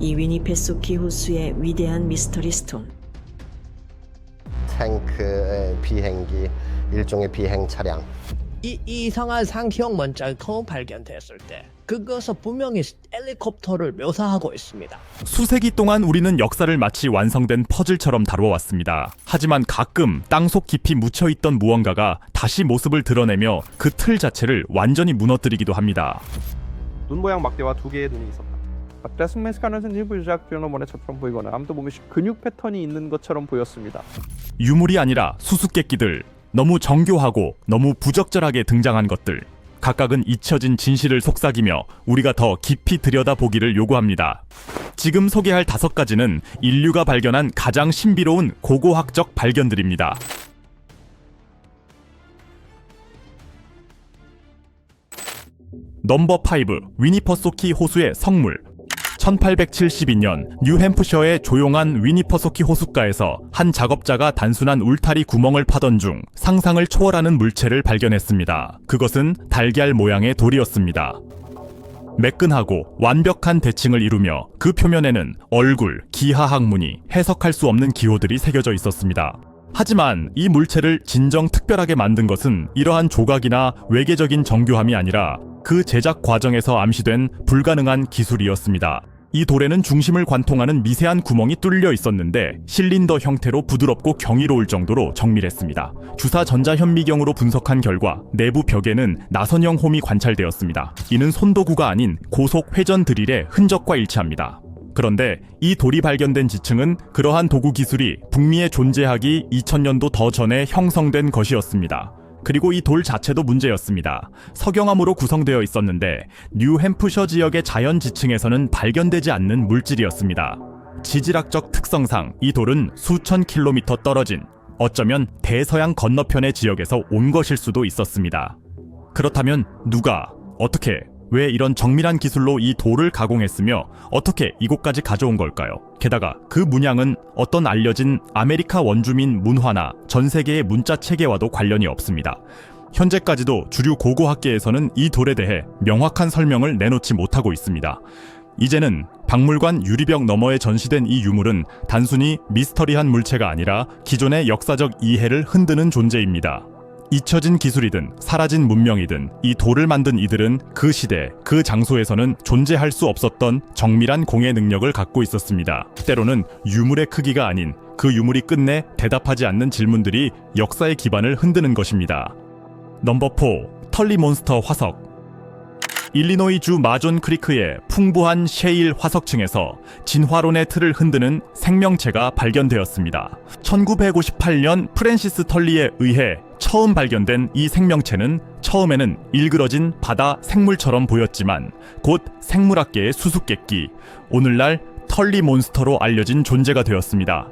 이 위니페소키 호수의 위대한 미스터리 스톤. 탱크의 비행기 일종의 비행 차량 이 이상한 상형 문자가 발견됐을 때 그것은 분명히 헬리콥터를 묘사하고 있습니다. 수세기 동안 우리는 역사를 마치 완성된 퍼즐처럼 다뤄왔습니다. 하지만 가끔 땅속 깊이 묻혀있던 무언가가 다시 모습을 드러내며 그 틀 자체를 완전히 무너뜨리기도 합니다. 눈 모양 막대와 두 개의 눈이 있었다. 앞다스메스 가는 지부 유작 변호문의처럼 보이거나 아무도 보면 근육 패턴이 있는 것처럼 보였습니다. 유물이 아니라 수수께끼들, 너무 정교하고 너무 부적절하게 등장한 것들. 각각은 잊혀진 진실을 속삭이며 우리가 더 깊이 들여다보기를 요구합니다. 지금 소개할 다섯 가지는 인류가 발견한 가장 신비로운 고고학적 발견들입니다. 넘버 5 위니퍼소키 호수의 성물 1872년 뉴햄프셔의 조용한 위니퍼소키 호숫가에서 한 작업자가 단순한 울타리 구멍을 파던 중 상상을 초월하는 물체를 발견했습니다. 그것은 달걀 모양의 돌이었습니다. 매끈하고 완벽한 대칭을 이루며 그 표면에는 얼굴, 기하 학문이 해석할 수 없는 기호들이 새겨져 있었습니다. 하지만 이 물체를 진정 특별하게 만든 것은 이러한 조각이나 외계적인 정교함이 아니라 그 제작 과정에서 암시된 불가능한 기술이었습니다. 이 돌에는 중심을 관통하는 미세한 구멍이 뚫려 있었는데 실린더 형태로 부드럽고 경이로울 정도로 정밀했습니다. 주사 전자 현미경으로 분석한 결과 내부 벽에는 나선형 홈이 관찰되었습니다. 이는 손도구가 아닌 고속 회전 드릴의 흔적과 일치합니다. 그런데 이 돌이 발견된 지층은 그러한 도구 기술이 북미에 존재하기 2000년도 더 전에 형성된 것이었습니다. 그리고 이 돌 자체도 문제였습니다. 석영암으로 구성되어 있었는데 뉴햄프셔 지역의 자연 지층에서는 발견되지 않는 물질이었습니다. 지질학적 특성상 이 돌은 수천 킬로미터 떨어진 어쩌면 대서양 건너편의 지역에서 온 것일 수도 있었습니다. 그렇다면 누가 어떻게 왜 이런 정밀한 기술로 이 돌을 가공했으며 어떻게 이곳까지 가져온 걸까요? 게다가 그 문양은 어떤 알려진 아메리카 원주민 문화나 전 세계의 문자 체계와도 관련이 없습니다. 현재까지도 주류 고고학계에서는 이 돌에 대해 명확한 설명을 내놓지 못하고 있습니다. 이제는 박물관 유리벽 너머에 전시된 이 유물은 단순히 미스터리한 물체가 아니라 기존의 역사적 이해를 흔드는 존재입니다. 잊혀진 기술이든 사라진 문명이든 이 돌을 만든 이들은 그 시대, 그 장소에서는 존재할 수 없었던 정밀한 공예 능력을 갖고 있었습니다. 때로는 유물의 크기가 아닌 그 유물이 끝내 대답하지 않는 질문들이 역사의 기반을 흔드는 것입니다. 넘버 4 털리 몬스터 화석 일리노이주 마존 크리크의 풍부한 셰일 화석층에서 진화론의 틀을 흔드는 생명체가 발견되었습니다. 1958년 프랜시스 털리에 의해 처음 발견된 이 생명체는 처음에는 일그러진 바다 생물처럼 보였지만 곧 생물학계의 수수께끼, 오늘날 털리 몬스터로 알려진 존재가 되었습니다.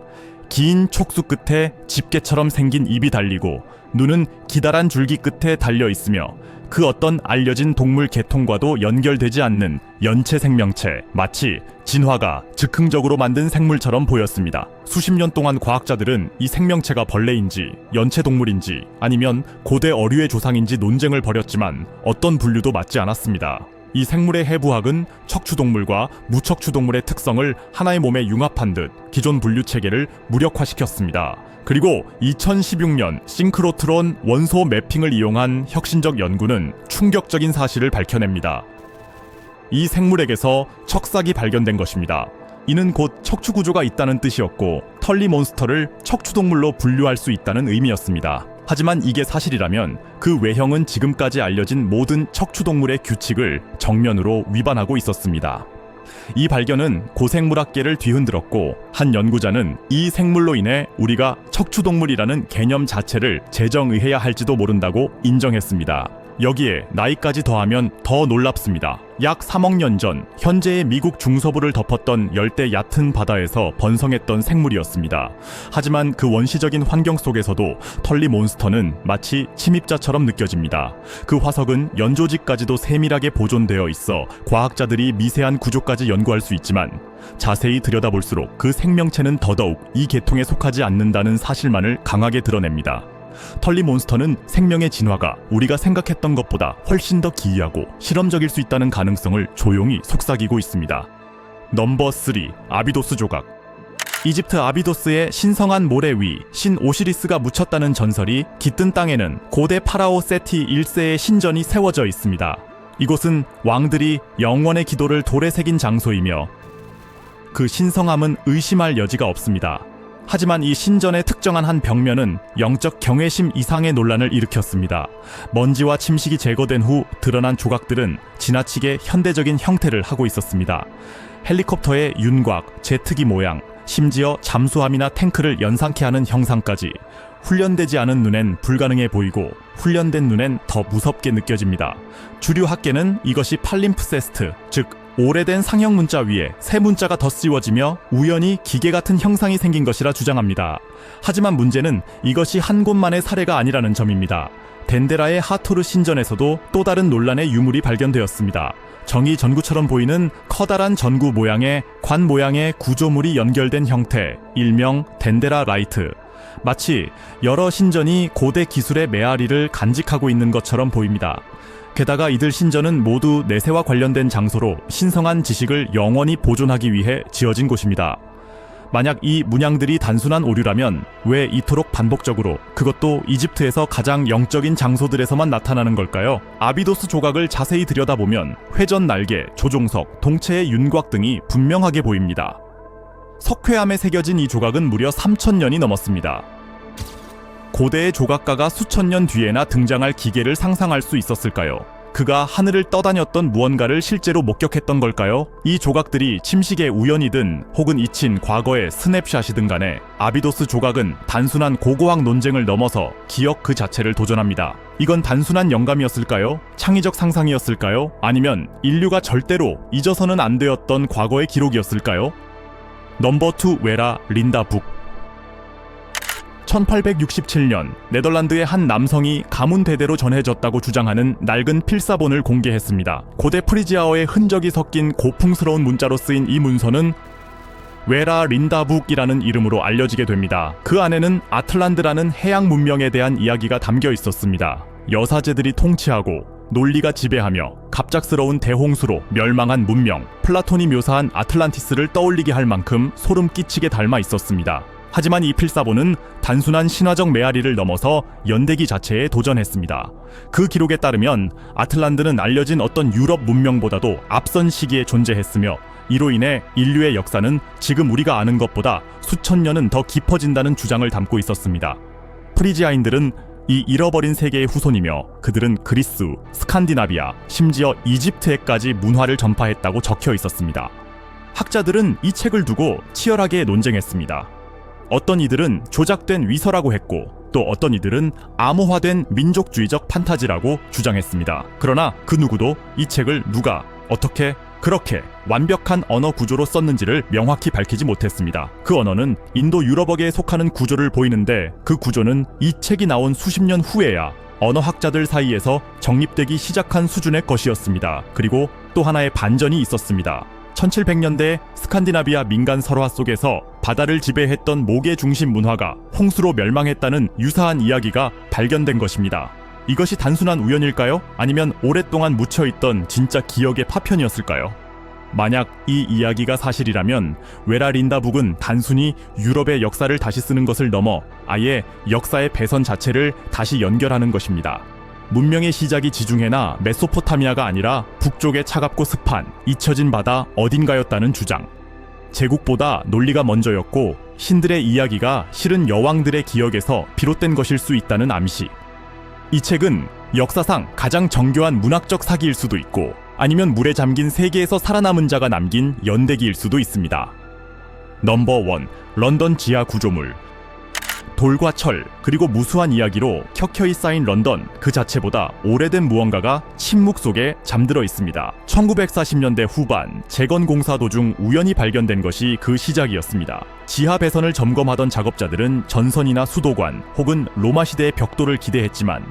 긴 촉수 끝에 집게처럼 생긴 입이 달리고 눈은 기다란 줄기 끝에 달려 있으며 그 어떤 알려진 동물 계통과도 연결되지 않는 연체 생명체, 마치 진화가 즉흥적으로 만든 생물처럼 보였습니다. 수십 년 동안 과학자들은 이 생명체가 벌레인지, 연체 동물인지, 아니면 고대 어류의 조상인지 논쟁을 벌였지만 어떤 분류도 맞지 않았습니다. 이 생물의 해부학은 척추동물과 무척추동물의 특성을 하나의 몸에 융합한 듯 기존 분류 체계를 무력화시켰습니다. 그리고 2016년 싱크로트론 원소 매핑을 이용한 혁신적 연구는 충격적인 사실을 밝혀냅니다. 이 생물에게서 척삭이 발견된 것입니다. 이는 곧 척추 구조가 있다는 뜻이었고 털리 몬스터를 척추 동물로 분류할 수 있다는 의미였습니다. 하지만 이게 사실이라면 그 외형은 지금까지 알려진 모든 척추 동물의 규칙을 정면으로 위반하고 있었습니다. 이 발견은 고생물학계를 뒤흔들었고 한 연구자는 이 생물로 인해 우리가 척추동물이라는 개념 자체를 재정의해야 할지도 모른다고 인정했습니다. 여기에 나이까지 더하면 더 놀랍습니다. 약 3억 년 전 현재의 미국 중서부를 덮었던 열대 얕은 바다에서 번성했던 생물이었습니다. 하지만 그 원시적인 환경 속에서도 털리 몬스터는 마치 침입자처럼 느껴집니다. 그 화석은 연조직까지도 세밀하게 보존되어 있어 과학자들이 미세한 구조까지 연구할 수 있지만 자세히 들여다볼수록 그 생명체는 더더욱 이 계통에 속하지 않는다는 사실만을 강하게 드러냅니다. 털리 몬스터는 생명의 진화가 우리가 생각했던 것보다 훨씬 더 기이하고 실험적일 수 있다는 가능성을 조용히 속삭이고 있습니다. 넘버 3 아비도스 조각 이집트 아비도스의 신성한 모래 위 신 오시리스가 묻혔다는 전설이 깃든 땅에는 고대 파라오 세티 1세의 신전이 세워져 있습니다. 이곳은 왕들이 영원의 기도를 돌에 새긴 장소이며 그 신성함은 의심할 여지가 없습니다. 하지만 이 신전의 특정한 한 벽면은 영적 경외심 이상의 논란을 일으켰습니다. 먼지와 침식이 제거된 후 드러난 조각들은 지나치게 현대적인 형태를 하고 있었습니다. 헬리콥터의 윤곽, 제트기 모양, 심지어 잠수함이나 탱크를 연상케 하는 형상까지 훈련되지 않은 눈엔 불가능해 보이고 훈련된 눈엔 더 무섭게 느껴집니다. 주류 학계는 이것이 팔림프세스트, 즉 오래된 상형 문자 위에 새 문자가 더 씌워지며 우연히 기계 같은 형상이 생긴 것이라 주장합니다. 하지만 문제는 이것이 한 곳만의 사례가 아니라는 점입니다. 덴데라의 하토르 신전에서도 또 다른 논란의 유물이 발견되었습니다. 정의 전구처럼 보이는 커다란 전구 모양의 관 모양의 구조물이 연결된 형태, 일명 덴데라 라이트. 마치 여러 신전이 고대 기술의 메아리를 간직하고 있는 것처럼 보입니다. 게다가 이들 신전은 모두 내세와 관련된 장소로 신성한 지식을 영원히 보존하기 위해 지어진 곳입니다. 만약 이 문양들이 단순한 오류라면 왜 이토록 반복적으로 그것도 이집트에서 가장 영적인 장소들에서만 나타나는 걸까요? 아비도스 조각을 자세히 들여다보면 회전 날개, 조종석, 동체의 윤곽 등이 분명하게 보입니다. 석회암에 새겨진 이 조각은 무려 3천년이 넘었습니다. 고대의 조각가가 수천 년 뒤에나 등장할 기계를 상상할 수 있었을까요? 그가 하늘을 떠다녔던 무언가를 실제로 목격했던 걸까요? 이 조각들이 침식의 우연이든 혹은 잊힌 과거의 스냅샷이든 간에 아비도스 조각은 단순한 고고학 논쟁을 넘어서 기억 그 자체를 도전합니다. 이건 단순한 영감이었을까요? 창의적 상상이었을까요? 아니면 인류가 절대로 잊어서는 안 되었던 과거의 기록이었을까요? 넘버 2 웨라 린다 북 1867년 네덜란드의 한 남성이 가문 대대로 전해졌다고 주장하는 낡은 필사본을 공개했습니다. 고대 프리지아어의 흔적이 섞인 고풍스러운 문자로 쓰인 이 문서는 웨라 린다북이라는 이름으로 알려지게 됩니다. 그 안에는 아틀란드라는 해양 문명에 대한 이야기가 담겨 있었습니다. 여사제들이 통치하고 논리가 지배하며 갑작스러운 대홍수로 멸망한 문명, 플라톤이 묘사한 아틀란티스를 떠올리게 할 만큼 소름 끼치게 닮아 있었습니다. 하지만 이 필사본은 단순한 신화적 메아리를 넘어서 연대기 자체에 도전했습니다. 그 기록에 따르면 아틀란드는 알려진 어떤 유럽 문명보다도 앞선 시기에 존재했으며 이로 인해 인류의 역사는 지금 우리가 아는 것보다 수천 년은 더 깊어진다는 주장을 담고 있었습니다. 프리지아인들은 이 잃어버린 세계의 후손이며 그들은 그리스, 스칸디나비아, 심지어 이집트에까지 문화를 전파했다고 적혀 있었습니다. 학자들은 이 책을 두고 치열하게 논쟁했습니다. 어떤 이들은 조작된 위서라고 했고 또 어떤 이들은 암호화된 민족주의적 판타지라고 주장했습니다. 그러나 그 누구도 이 책을 누가 어떻게 그렇게 완벽한 언어 구조로 썼는지를 명확히 밝히지 못했습니다. 그 언어는 인도 유럽어계에 속하는 구조를 보이는데 그 구조는 이 책이 나온 수십 년 후에야 언어학자들 사이에서 정립되기 시작한 수준의 것이었습니다. 그리고 또 하나의 반전이 있었습니다. 1700년대 스칸디나비아 민간 설화 속에서 바다를 지배했던 모계 중심 문화가 홍수로 멸망했다는 유사한 이야기가 발견된 것입니다. 이것이 단순한 우연일까요? 아니면 오랫동안 묻혀있던 진짜 기억의 파편이었을까요? 만약 이 이야기가 사실이라면 웨라린다 북은 단순히 유럽의 역사를 다시 쓰는 것을 넘어 아예 역사의 배선 자체를 다시 연결하는 것입니다. 문명의 시작이 지중해나 메소포타미아가 아니라 북쪽의 차갑고 습한 잊혀진 바다 어딘가였다는 주장. 제국보다 논리가 먼저였고 신들의 이야기가 실은 여왕들의 기억에서 비롯된 것일 수 있다는 암시. 이 책은 역사상 가장 정교한 문학적 사기일 수도 있고 아니면 물에 잠긴 세계에서 살아남은 자가 남긴 연대기일 수도 있습니다. 넘버 원 런던 지하 구조물 돌과 철 그리고 무수한 이야기로 켜켜이 쌓인 런던 그 자체보다 오래된 무언가가 침묵 속에 잠들어 있습니다. 1940년대 후반 재건 공사 도중 우연히 발견된 것이 그 시작이었습니다. 지하 배선을 점검하던 작업자들은 전선이나 수도관 혹은 로마 시대의 벽돌을 기대했지만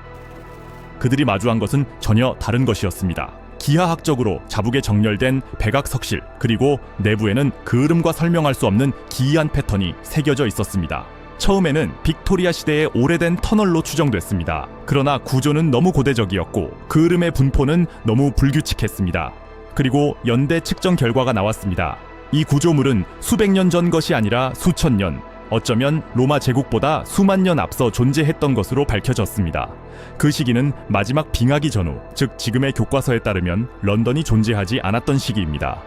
그들이 마주한 것은 전혀 다른 것이었습니다. 기하학적으로 자북에 정렬된 백악석실 그리고 내부에는 그름과 설명할 수 없는 기이한 패턴이 새겨져 있었습니다. 처음에는 빅토리아 시대의 오래된 터널로 추정됐습니다. 그러나 구조는 너무 고대적이었고 그름의 분포는 너무 불규칙했습니다. 그리고 연대 측정 결과가 나왔습니다. 이 구조물은 수백 년 전 것이 아니라 수천 년, 어쩌면 로마 제국보다 수만 년 앞서 존재했던 것으로 밝혀졌습니다. 그 시기는 마지막 빙하기 전후, 즉 지금의 교과서에 따르면 런던이 존재하지 않았던 시기입니다.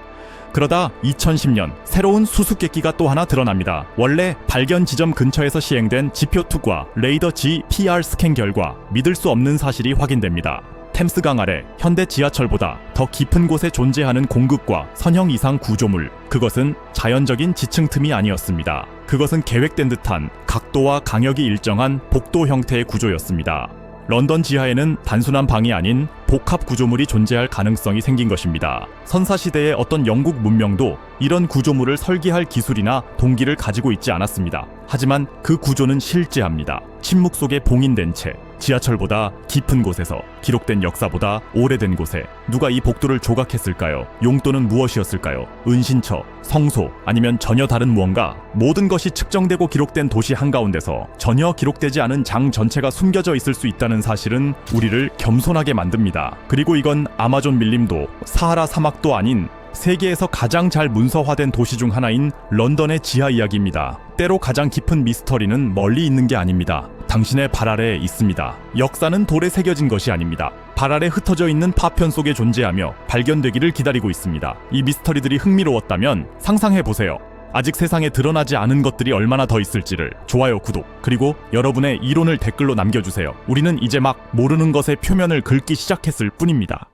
그러다 2010년 새로운 수수께끼가 또 하나 드러납니다. 원래 발견 지점 근처에서 시행된 지표 투과 레이더 G PR 스캔 결과 믿을 수 없는 사실이 확인됩니다. 템스강 아래 현대 지하철보다 더 깊은 곳에 존재하는 공급과 선형 이상 구조물. 그것은 자연적인 지층 틈이 아니었습니다. 그것은 계획된 듯한 각도와 강역이 일정한 복도 형태의 구조였습니다. 런던 지하에는 단순한 방이 아닌 복합 구조물이 존재할 가능성이 생긴 것입니다. 선사시대의 어떤 영국 문명도 이런 구조물을 설계할 기술이나 동기를 가지고 있지 않았습니다. 하지만 그 구조는 실제합니다. 침묵 속에 봉인된 채 지하철보다 깊은 곳에서 기록된 역사보다 오래된 곳에 누가 이 복도를 조각했을까요? 용도는 무엇이었을까요? 은신처, 성소, 아니면 전혀 다른 무언가? 모든 것이 측정되고 기록된 도시 한가운데서 전혀 기록되지 않은 장 전체가 숨겨져 있을 수 있다는 사실은 우리를 겸손하게 만듭니다. 그리고 이건 아마존 밀림도 사하라 사막도 아닌 세계에서 가장 잘 문서화된 도시 중 하나인 런던의 지하 이야기입니다. 때로 가장 깊은 미스터리는 멀리 있는 게 아닙니다. 당신의 발 아래에 있습니다. 역사는 돌에 새겨진 것이 아닙니다. 발 아래 흩어져 있는 파편 속에 존재하며 발견되기를 기다리고 있습니다. 이 미스터리들이 흥미로웠다면 상상해 보세요. 아직 세상에 드러나지 않은 것들이 얼마나 더 있을지를 좋아요, 구독, 그리고 여러분의 이론을 댓글로 남겨주세요. 우리는 이제 막 모르는 것의 표면을 긁기 시작했을 뿐입니다.